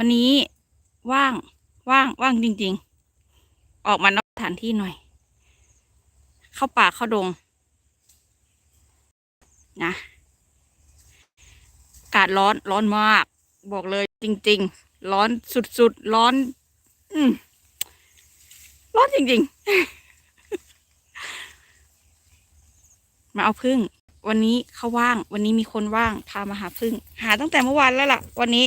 วันนี้ว่างว่างว่างจริง ๆ ออกมานอกสถานที่หน่อย เข้าป่าเข้าดง นะอากาศร้อนร้อนมาก บอกเลยจริง ๆ ร้อนสุดๆร้อน อืมร้อนจริง ๆ มาเอาพึ่ง วันนี้เขาว่าง วันนี้มีคนว่าง พามาหาพึ่ง หาตั้งแต่เมื่อวานแล้วล่ะ วันนี้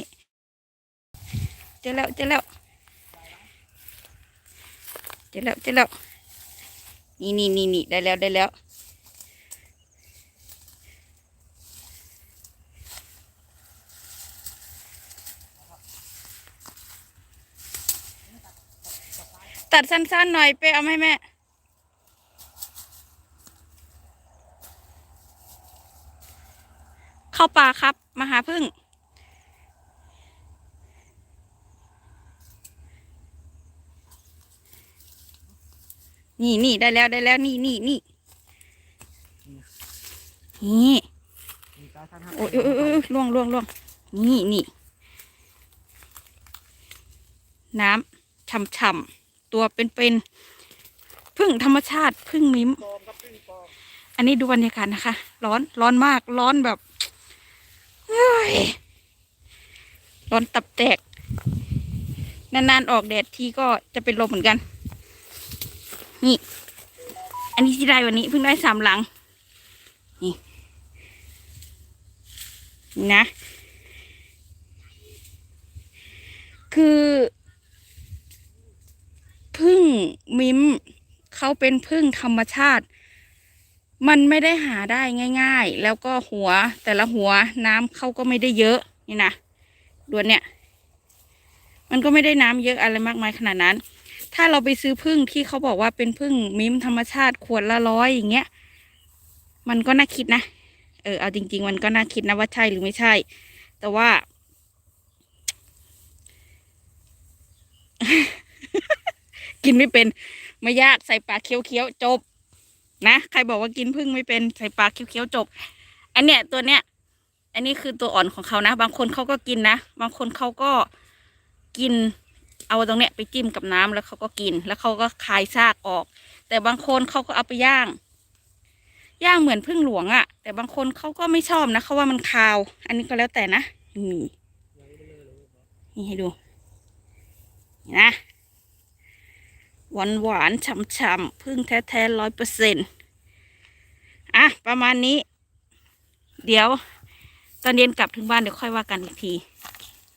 เจอแล้วเจอแล้วเจอแล้วเจอแล้วนี่นี่นี่นี่ได้แล้วได้แล้ว ตัดสั้นๆหน่อยไปเอาให้แม่เข้าป่าครับ มาหาพึ่ง นี่นี่ได้แล้วได้แล้วนี่นี่นี่นี่โอ้ยโอ้ยโอ้ยโอ้ยล่วงล่วงล่วงนี่นี่น้ำช่ำๆตัวเป็นๆพึ่งธรรมชาติพึ่งมิ้ม อันนี้ดูบรรยากาศนะคะ ร้อนร้อนมาก ร้อนแบบเฮ้ยร้อนตับแตก นานๆ ออกแดดทีก็จะเป็นลมเหมือนกัน นี่ อันนี้ที่ได้วันนี้เพิ่งได้สามหลัง นี่นะ คือพึ่งมิมเขาเป็นพึ่งธรรมชาติ มันไม่ได้หาได้ง่าย ๆ แล้วก็หัวแต่ละหัวน้ำเขาก็ไม่ได้เยอะ นี่นะดวนเนี่ย มันก็ไม่ได้น้ำเยอะอะไรมากมายขนาดนั้น ถ้าเราไปซื้อพึ่งที่เขาบอกว่าเป็นพึ่งมิ้มธรรมชาติขวดละร้อยอย่างเงี้ย มันก็น่าคิดนะ เออเอาจริง ๆ มันก็น่าคิดนะว่าใช่หรือไม่ใช่ แต่ว่า กินไม่เป็นไม่ยากใส่ปากเคี้ยวๆจบ นะใครบอกว่ากินพึ่งไม่เป็นใส่ปากเคี้ยวๆจบ อันเนี้ยตัวเนี้ย อันนี้คือตัวอ่อนของเขานะ บางคนเขาก็กินนะ บางคนเขาก็กิน เอาตรงเนี้ยไปจิ้มกับน้ำแล้วเขาก็กิน แล้วเขาก็คายซากออก แต่บางคนเขาก็เอาไปย่าง ย่างเหมือนพึ่งหลวงอะ่ะ แต่บางคนเขาก็ไม่ชอบนะเขาว่ามันคาว อันนี้ก็แล้วแต่นะนี่นี่ให้ดูนี่นะหวานหวานๆฉ่ำพึ่งแท้ๆร้อยเปอร์เซ็นต์อะ ประมาณนี้ เดี๋ยว ตอนเย็นกลับถึงบ้านเดี๋ยวค่อยว่ากันอีกที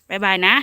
บายบายนะ